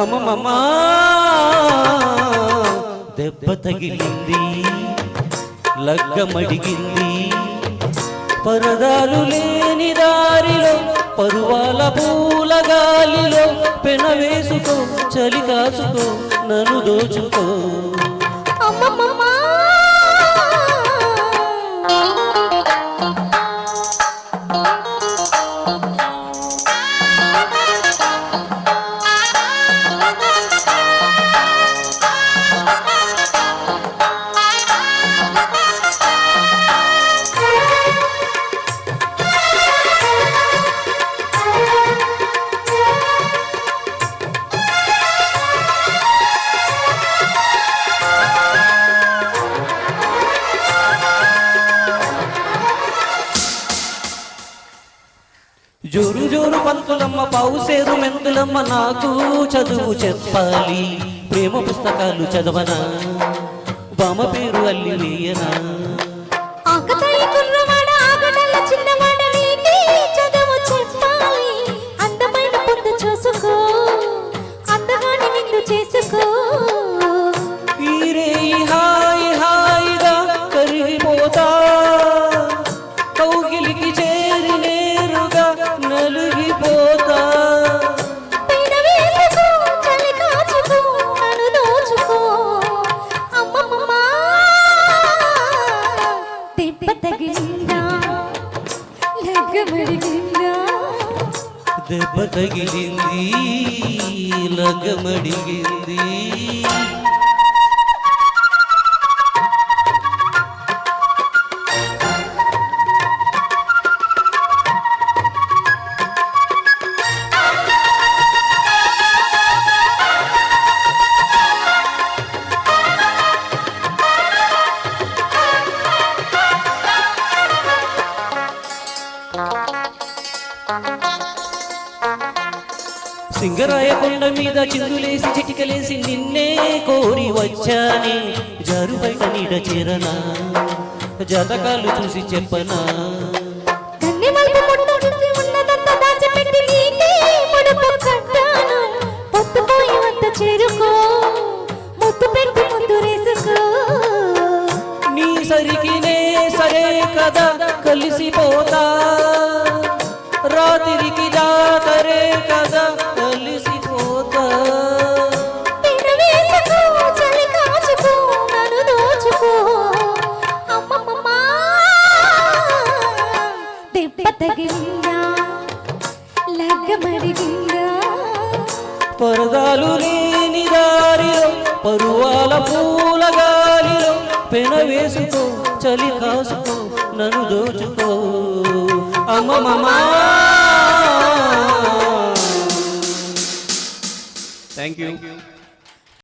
అమ్మమ్మా దెబ్బ తగిలింది లగ్గమడిగింది పరదాలు లేని దారిలో పరువాల పూల గాలిలో పెన వేసుకో చలి కాచుకో నన్ను దోచుకో అమ్మమ్మమ్మ. జోరు జోరు పంతులమ్మ పావుసేరు మెంతులమ్మ నాకు చదువు చెప్పాలి. ప్రేమ పుస్తకాలు చదవనా? బామ పేరు అల్లి వేయనా? తగిలిందా? లగ్గమడిగిందా? దెబ్బ తగిలింది లగమడిగింది సింగరాయ కొండ మీద చిందులేసి చిటికలేసి నిన్నే కోరి వచ్చాని. జారు బయట నీడ చేరనా? జతకాలు చూసి చెప్పనా? సరే కదా కలిసిపోతా. రాత్రికి జాతరే కదా తగిలిందా? లగ్గమడిగిందా? పరదాలు లేని దారిలో పరువాల పూల గాలిలో పెన వేసుకో చలి కాసుకో నన్ను దోచుకో అమ్మమ్మా థ్యాంక్ యూ